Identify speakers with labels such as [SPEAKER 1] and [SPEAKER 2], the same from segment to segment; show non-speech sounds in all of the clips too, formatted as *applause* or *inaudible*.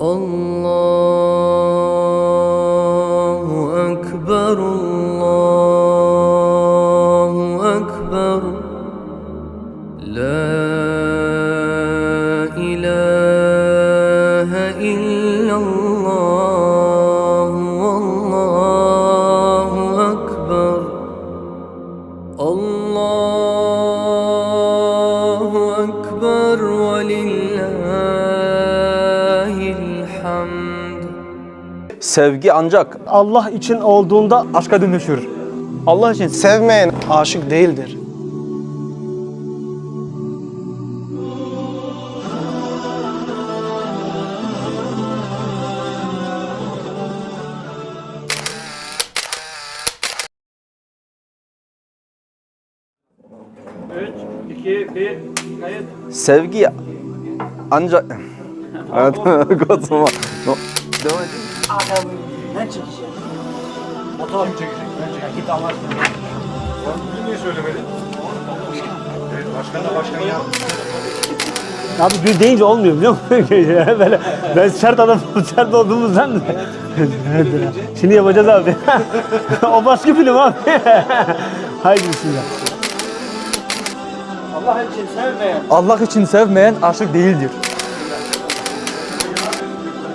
[SPEAKER 1] Allah.
[SPEAKER 2] Sevgi ancak
[SPEAKER 3] Allah için olduğunda
[SPEAKER 2] aşka dönüşür. Allah için
[SPEAKER 4] Sevmeyen aşık değildir.
[SPEAKER 2] sevgi ancak *laughs* Evet, Kozuma. No. Devam edin.
[SPEAKER 3] abi gül deyince olmuyor biliyor musun? *laughs* Böyle ben sert adam *laughs* sert olduğumuzdan Şimdi yapacağız abi. *laughs* o başka film abi. Haydi bismillah.
[SPEAKER 2] Allah için sevmeyen aşık değildir.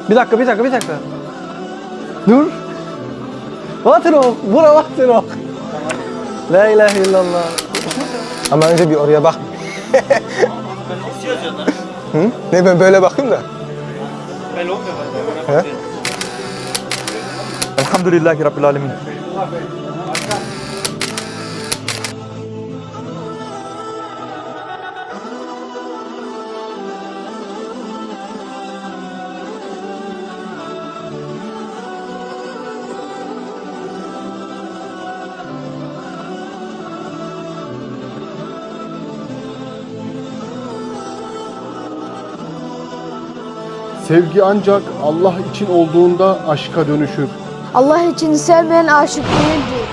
[SPEAKER 2] Bir dakika, bir dakika, bir dakika. Dur. Vatro, bura vatro. La ilahe illallah.
[SPEAKER 4] Ama önce bir oraya bak. *laughs* Hı? Ne ben böyle bakayım da. He?
[SPEAKER 2] Elhamdülillahi Rabbil Alemin.
[SPEAKER 5] Sevgi ancak Allah için olduğunda aşka dönüşür.
[SPEAKER 6] Allah için sevmeyen aşık değildir.